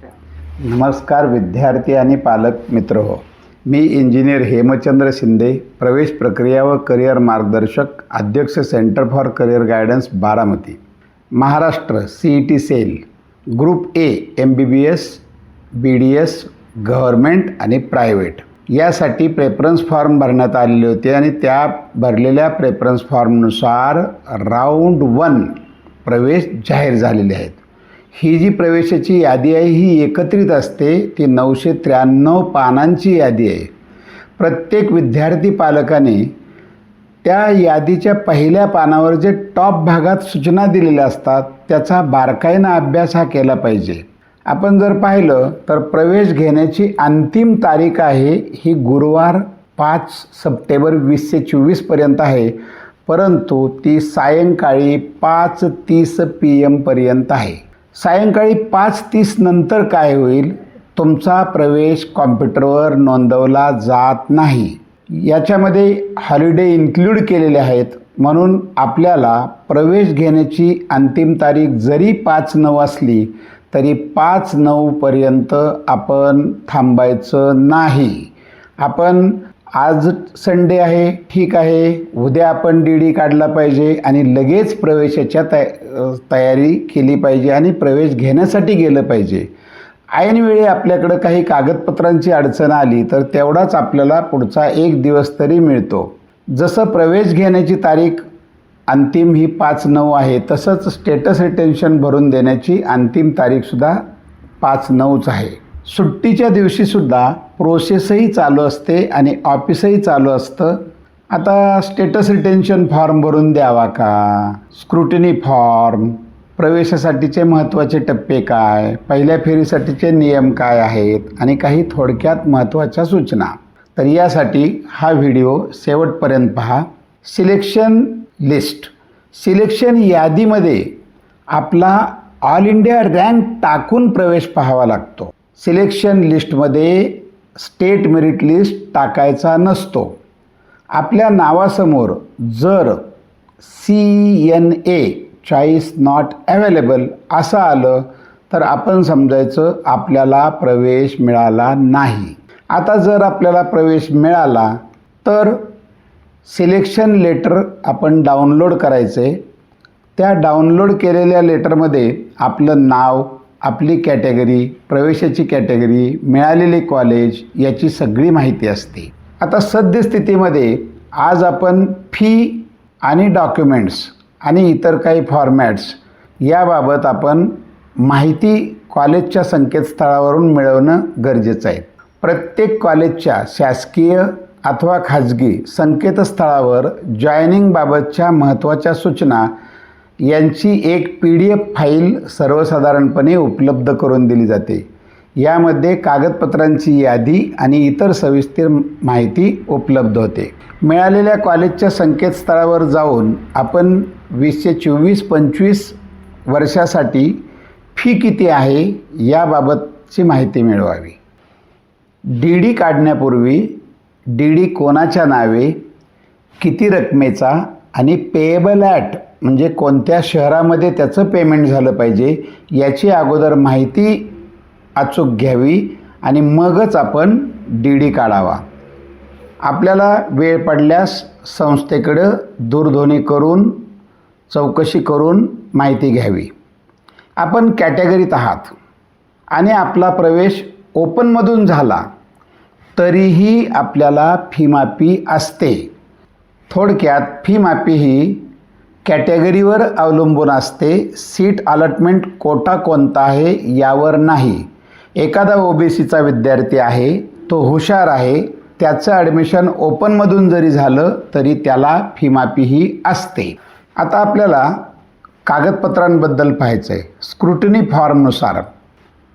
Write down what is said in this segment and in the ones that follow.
नमस्कार विद्यार्थी आणि पालक मित्र हो. मी इंजिनियर हेमचंद्र शिंदे प्रवेश प्रक्रिया व करिअर मार्गदर्शक अध्यक्ष centre for career guidance Baramati. Maharashtra C E T cell group A M B B S B D S government आणि प्रायव्हेट. यासाठी प्रेफरन्स फॉर्म भरण्यात आलेले होते आणि त्या भरलेल्या प्रेफरन्स फॉर्मनुसार राऊंड वन प्रवेश जाहीर झालेले आहेत. ही जी प्रवेशाची यादी आहे ही एकत्रित असते ती नऊशे त्र्याण्णव पानांची यादी आहे. प्रत्येक विद्यार्थी पालकाने त्या यादीच्या पहिल्या पानावर जे टॉप भागात सूचना दिलेल्या असतात त्याचा बारकाईनं अभ्यास हा केला पाहिजे. आपण जर पाहिलं तर प्रवेश घेण्याची अंतिम तारीख आहे ही गुरुवार पाच सप्टेंबर वीसशे चोवीसपर्यंत आहे परंतु ती सायंकाळी पाच तीस पी एमपर्यंत आहे. सायंकाळी पाच तीस नंतर काय होईल? तुमचा प्रवेश कॉम्प्युटरवर नोंदवला जात नाही. याच्यामध्ये हॉलिडे इन्क्लूड केलेले आहेत. म्हणून आपल्याला प्रवेश घेण्याची अंतिम तारीख जरी पाच नऊ असली तरी पाच नऊपर्यंत आपण थांबायचं नाही. आपण आज संडे आहे ठीक आहे. उद्या आपण डी डी काढला पाहिजे आणि लगेच प्रवेशाच्या तया तयारी केली पाहिजे आणि प्रवेश घेण्यासाठी गेलं पाहिजे. ऐनवेळी आपल्याकडं काही कागदपत्रांची अडचण आली तर तेवढाच आपल्याला पुढचा एक दिवस तरी मिळतो. जसं प्रवेश घेण्याची तारीख अंतिम ही पाच नऊ आहे तसंच स्टेटस रिटेन्शन भरून देण्याची अंतिम तारीखसुद्धा पाच नऊच आहे. सुट्टीच्या दिवशीसुद्धा प्रोसेसही चालू असते आणि ऑफिसही चालू असतं. आता स्टेटस रिटेन्शन फॉर्म भरून द्यावा का? स्क्रुटिनी फॉर्म प्रवेशासाठीचे महत्त्वाचे टप्पे काय? पहिल्या फेरीसाठीचे नियम काय आहेत? आणि काही थोडक्यात महत्त्वाच्या सूचना. तर यासाठी हा व्हिडिओ शेवटपर्यंत पहा. सिलेक्शन लिस्ट सिलेक्शन यादीमध्ये आपला ऑल इंडिया रँक टाकून प्रवेश पाहावा लागतो. सिलेक्शन लिस्टमध्ये स्टेट मेरिट लिस्ट टाकायचा नसतो. आपल्या नावासमोर जर C N A choice not available असं आलं तर आपण समजायचं आपल्याला प्रवेश मिळाला नाही. आता जर आपल्याला प्रवेश मिळाला तर सिलेक्शन लेटर आपण डाउनलोड करायचं. आहे त्या डाउनलोड केलेल्या लेटरमध्ये आपलं नाव आपली कॅटेगरी प्रवेशाची कॅटेगरी मिळालेले कॉलेज याची सगळी माहिती असते. आता सद्यस्थितीमध्ये आज आपण फी आणि डॉक्युमेंट्स आणि इतर काही फॉर्मॅट्स याबाबत आपण माहिती कॉलेजच्या संकेतस्थळावरून मिळवणं गरजेचं आहे. प्रत्येक कॉलेजच्या शासकीय अथवा खाजगी संकेतस्थळावर जॉईनिंगबाबतच्या महत्त्वाच्या सूचना यांची एक पी डी एफ फाईल सर्वसाधारणपणे उपलब्ध करून दिली जाते. यामध्ये कागदपत्रांची यादी आणि इतर सविस्तर माहिती उपलब्ध होते. मिळालेल्या कॉलेजच्या संकेतस्थळावर जाऊन आपण वीसशे चोवीस पंचवीस वर्षासाठी फी किती आहे याबाबतची माहिती मिळवावी. डी डी काढण्यापूर्वी डी डी कोणाच्या नावे किती रकमेचा आणि पेएबल ॲट म्हणजे कोणत्या शहरामध्ये त्याचं पेमेंट झालं पाहिजे याची अगोदर माहिती अचूक घ्यावी आणि मगच आपण डी डी काढावा. आपल्याला वेळ पडल्यास संस्थेकडं दूरध्वनी करून चौकशी करून माहिती घ्यावी. आपण कॅटेगरीत आहात आणि आपला प्रवेश ओपनमधून झाला तरीही आपल्याला फीमाफी असते. थोडक्यात फीमापी ही कॅटेगरीवर अवलंबून असते. सीट अलॉटमेंट कोटा कोणता आहे यावर नाही. एखादा ओबीसीचा विद्यार्थी आहे तो हुशार आहे त्याचं ॲडमिशन ओपनमधून जरी झालं तरी त्याला फीमाफी ही असते. आता आपल्याला कागदपत्रांबद्दल पाहायचं आहे स्क्रुटनी फॉर्मनुसार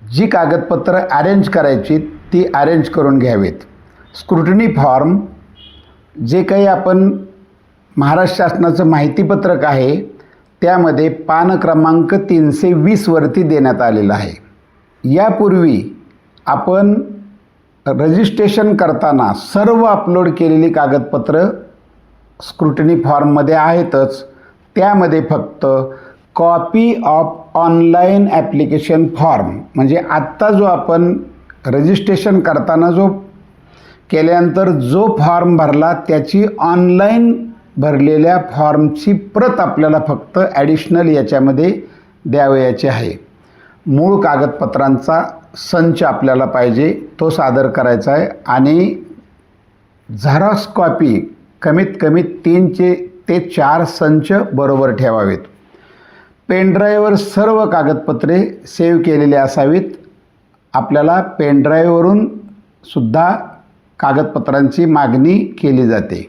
जी कागदपत्रं अरेंज करायची ती अरेंज करून घ्यावीत. स्क्रुटनी फॉर्म जे काही आपण महाराष्ट्र शासनाचं माहितीपत्रक आहे त्यामध्ये पान क्रमांक तीनशे वीसवरती देण्यात आलेलं आहे. यापूर्वी आपण रजिस्ट्रेशन करताना सर्व अपलोड केलेली कागदपत्रं स्क्रुटनी फॉर्ममध्ये आहेतच त्यामध्ये फक्त copy of online application form म्हणजे आत्ता जो आपण रजिस्ट्रेशन करताना जो केल्यानंतर जो फॉर्म भरला त्याची ऑनलाईन भरलेल्या फॉर्मची प्रत आपल्याला फक्त ॲडिशनल याच्यामध्ये द्यावयाची आहे. मूळ कागदपत्रांचा संच आपल्याला पाहिजे तो सादर करायचा आहे आणि झेरॉक्स कॉपी कमीत कमी तीनचे ते चार संच बरोबर ठेवावेत. पेनड्राईव्हवर सर्व कागदपत्रे सेव्ह केलेली असावीत. आपल्याला पेनड्राईव्हवरून सुद्धा कागदपत्रांची मागणी केली जाते.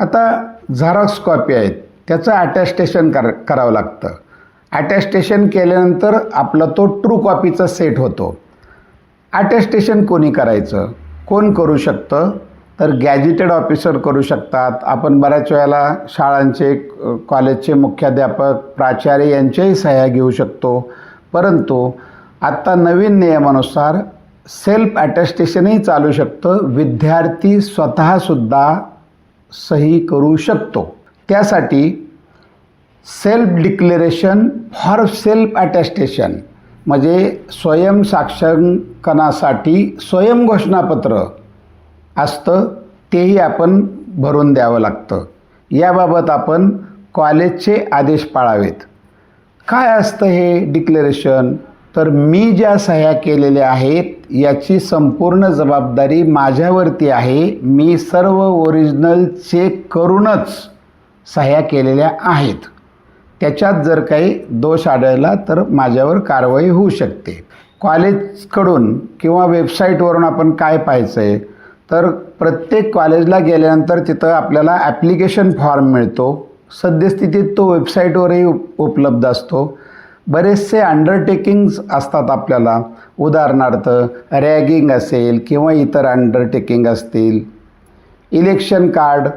आता झेरॉक्स कॉपी आहेत. त्याचं अटॅस्टेशन कर करावं लागतं. अटॅस्टेशन केल्यानंतर आपला तो ट्रू कॉपीचा सेट होतो. ॲटॅस्टेशन कोणी करायचं? कोण करू शकतं? तर गॅजेटेड ऑफिसर करू शकतात. आपण बऱ्याच वेळेला शाळांचे कॉलेजचे मुख्याध्यापक प्राचार्य यांच्याही सह्या घेऊ शकतो. परंतु आत्ता नवीन नियमानुसार सेल्फ ॲटॅस्टेशनही चालू शकतं. विद्यार्थी स्वतःसुद्धा सही करू शकतो. त्यासाठी self declaration for self attestation म्हणजे स्वयं साक्षांकनासाठी स्वयं घोषणापत्र असतं तेही आपण भरून द्यावं लागतं. याबाबत आपण कॉलेजचे आदेश पाळावेत. काय असतं हे डिक्लेरेशन तर मी ज्या सह्या केलेल्या आहेत याची संपूर्ण जबाबदारी माझ्यावरती आहे. मी सर्व ओरिजिनल चेक करूनच सह्या केलेल्या आहेत. त्याच्यात जर काही दोष आढळला तर माझ्यावर कारवाई होऊ शकते. कॉलेजकडून किंवा वेबसाईटवरून आपण काय पाहायचं आहे तर प्रत्येक कॉलेजला गेल्यानंतर तिथं आपल्याला ॲप्लिकेशन फॉर्म मिळतो. सद्यस्थितीत तो वेबसाईटवरही उप उपलब्ध असतो. बरेचसे अंडरटेकिंग्स असतात आपल्याला. उदाहरणार्थ रॅगिंग असेल किंवा इतर अंडरटेकिंग असतील. इलेक्शन कार्ड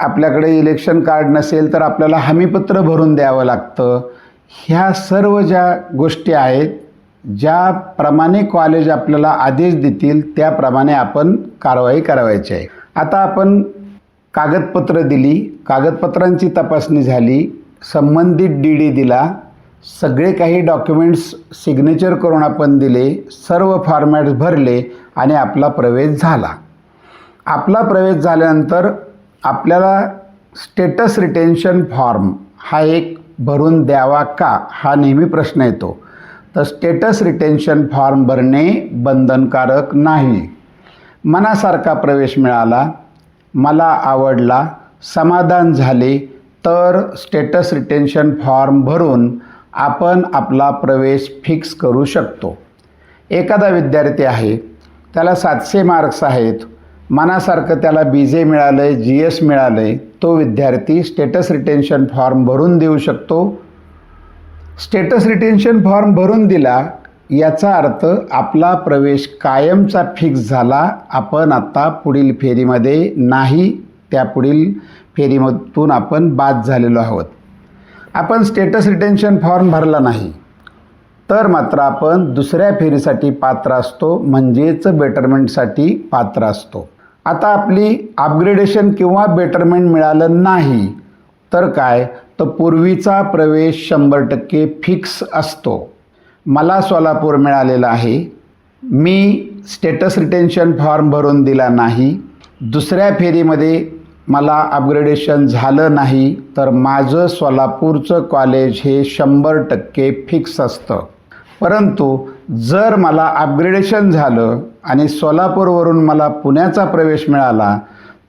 आपल्याकडे इलेक्शन कार्ड नसेल तर आपल्याला हमीपत्र भरून द्यावं लागतं. ह्या सर्व ज्या गोष्टी आहेत ज्याप्रमाणे कॉलेज आपल्याला आदेश देतील त्याप्रमाणे आपण कारवाई करावायची आहे. आता आपण कागदपत्र दिली. कागदपत्रांची तपासणी झाली. संबंधित डी डी दिला. सगळे काही डॉक्युमेंट्स सिग्नेचर करून आपण दिले सर्व फॉर्मॅट्स भरले आणि आपला प्रवेश झाला. आपला प्रवेश झाल्यानंतर आपल्याला स्टेटस रिटेन्शन फॉर्म हा एक भरून द्यावा का हा नेहमी प्रश्न येतो. तर स्टेटस रिटेन्शन फॉर्म भरणे बंधनकारक नाही. मनासारखा प्रवेश मिळाला मला आवडला समाधान झाले तर स्टेटस रिटेन्शन फॉर्म भरून आपण आपला प्रवेश फिक्स करू शकतो. एखादा विद्यार्थी आहे त्याला सातशे मार्क्स आहेत मनासारखं त्याला बी जे मिळालं आहे जी एस मिळालं आहे तो विद्यार्थी स्टेटस रिटेन्शन फॉर्म भरून देऊ शकतो. स्टेटस रिटेन्शन फॉर्म भरून दिला याचा अर्थ आपला प्रवेश कायमचा फिक्स झाला आपण आता पुढील फेरीमध्ये नाही त्या पुढील फेरीमधून आपण बाद झालेलो आहोत. आपण स्टेटस रिटेन्शन फॉर्म भरला नाही तर मात्र आपण दुसऱ्या फेरीसाठी पात्र असतो म्हणजेच बेटरमेंटसाठी पात्र असतो. आता आपली अपग्रेडेशन किंवा बेटरमेंट मिळालं नाही तर काय? तर पूर्वीचा प्रवेश शंभर टक्के फिक्स असतो. मला सोलापूर मिळालेला आहे. मी स्टेटस रिटेन्शन फॉर्म भरून दिला नाही. दुसऱ्या फेरीमध्ये मला अपग्रेडेशन झालं नाही तर माझं सोलापूरचं कॉलेज हे शंभर टक्के फिक्स असतं. परंतु जर मला अपग्रेडेशन झालं आणि सोलापूरवरून मला पुण्याचा प्रवेश मिळाला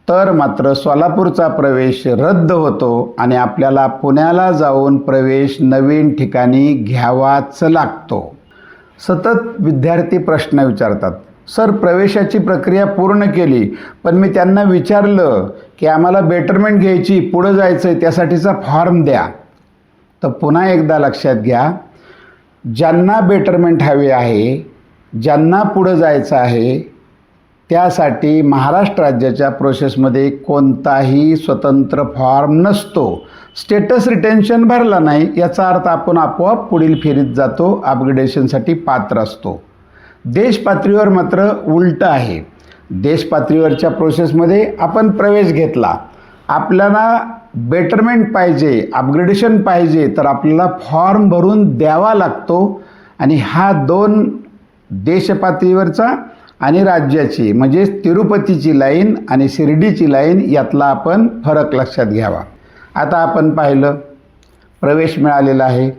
तर मात्र सोलापूरचा प्रवेश रद्द होतो आणि आपल्याला पुण्याला जाऊन प्रवेश नवीन ठिकाणी घ्यावाच लागतो. सतत विद्यार्थी प्रश्न विचारतात सर प्रवेशाची प्रक्रिया पूर्ण केली पण मी त्यांना विचारलं की आम्हाला बेटरमेंट घ्यायची पुढं जायचं आहे त्यासाठीचा फॉर्म द्या. तर पुन्हा एकदा लक्षात घ्या ज्यांना बेटरमेंट हवे आहे ज्यांना पुढं जायचं आहे त्यासाठी महाराष्ट्र राज्याच्या प्रोसेसमध्ये कोणताही स्वतंत्र फॉर्म नसतो. स्टेटस रिटेन्शन भरला नाही याचा अर्थ आपण आपोआप पुढील फेरीत जातो अपग्रेडेशनसाठी पात्र असतो. देश पातळीवर मात्र उलटं आहे. देशपातळीवरच्या प्रोसेसमध्ये आपण प्रवेश घेतला. आपल्याला बेटरमेंट पाहिजे अपग्रेडेशन पाहिजे तर आपल्याला फॉर्म भरून द्यावा लागतो. आणि हा दोन देशपातळीवरचा आणि राज्याची म्हणजेच तिरुपतीची लाईन आणि शिर्डीची लाईन यातला आपण फरक लक्षात घ्यावा. आता आपण पाहिलं प्रवेश मिळालेला आहे.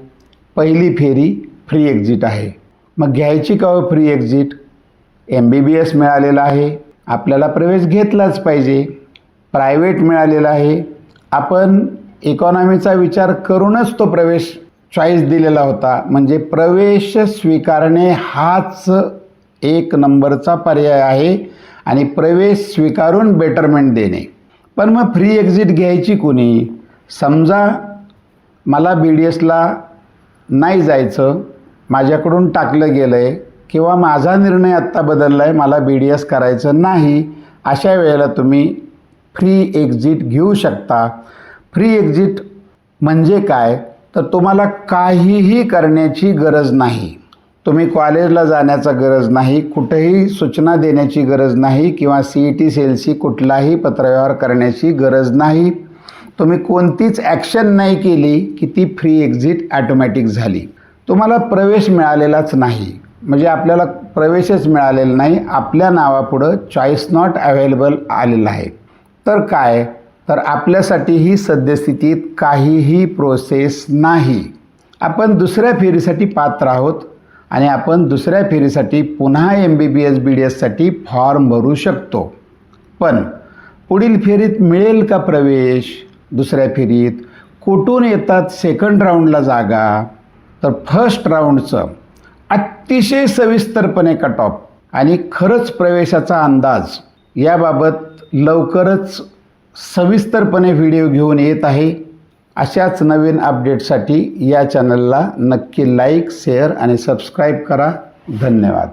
पहिली फेरी फ्री एक्झिट आहे. मग घ्यायची का free exit M B B S मिळालेला आहे. आपल्याला प्रवेश घेतलाच पाहिजे. प्रायव्हेट मिळालेला आहे. आपण इकॉनॉमीचा विचार करूनच तो प्रवेश चॉईस दिलेला होता. म्हणजे प्रवेश स्वीकारणे हाच एक नंबरचा पर्याय आहे आणि प्रवेश स्वीकारून बेटरमेंट देणे. पण मग फ्री एक्झिट घ्यायची कोणी? समजा मला बी डी एसला नाही जायचं माझ्याकडून टाकलं गेलं आहे किंवा माझा निर्णय आत्ता बदलला आहे मला बी डी एस करायचं नाही अशा वेळेला तुम्ही फ्री एक्झिट घेऊ शकता. फ्री एक्झिट म्हणजे काय? तर तुम्हाला काहीही करण्याची गरज नाही. तुम्ही कॉलेजला जाण्याचा गरज नाही कुठेही सूचना देण्याची गरज नाही किंवा सी ई टी सेलशी कुठलाही पत्रव्यवहार करण्याची गरज नाही. तुम्ही कोणतीच ॲक्शन नाही केली की ती फ्री एक्झिट ॲटोमॅटिक झाली. तुम्हाला प्रवेश मिळालेलाच नाही. म्हणजे आपल्याला प्रवेशच मिळालेला नाही. आपल्या नावापुढं चॉईस नॉट अवेलेबल आलेलं आहे. तर काय? तर आपल्यासाठी ही सद्यस्थितीत काहीही प्रोसेस नाही. आपण दुसऱ्या फेरीसाठी पात्र आहोत आणि आपण दुसऱ्या फेरीसाठी पुन्हा M B B S B D एससाठी form भरू शकतो. पण पुढील फेरीत मिळेल का प्रवेश? दुसऱ्या फेरीत कुठून येतात? सेकंड राऊंडला जागा. तर फर्स्ट राऊंडचं अतिशय सविस्तरपणे कट ऑफ आणि खरंच प्रवेशाचा अंदाज. याबाबत लवकरच सविस्तरपणे व्हिडिओ घेऊन येत आहे. अशाच नवीन अपडेटसाठी या चॅनलला नक्की लाईक शेअर आणि सबस्क्राईब करा. धन्यवाद.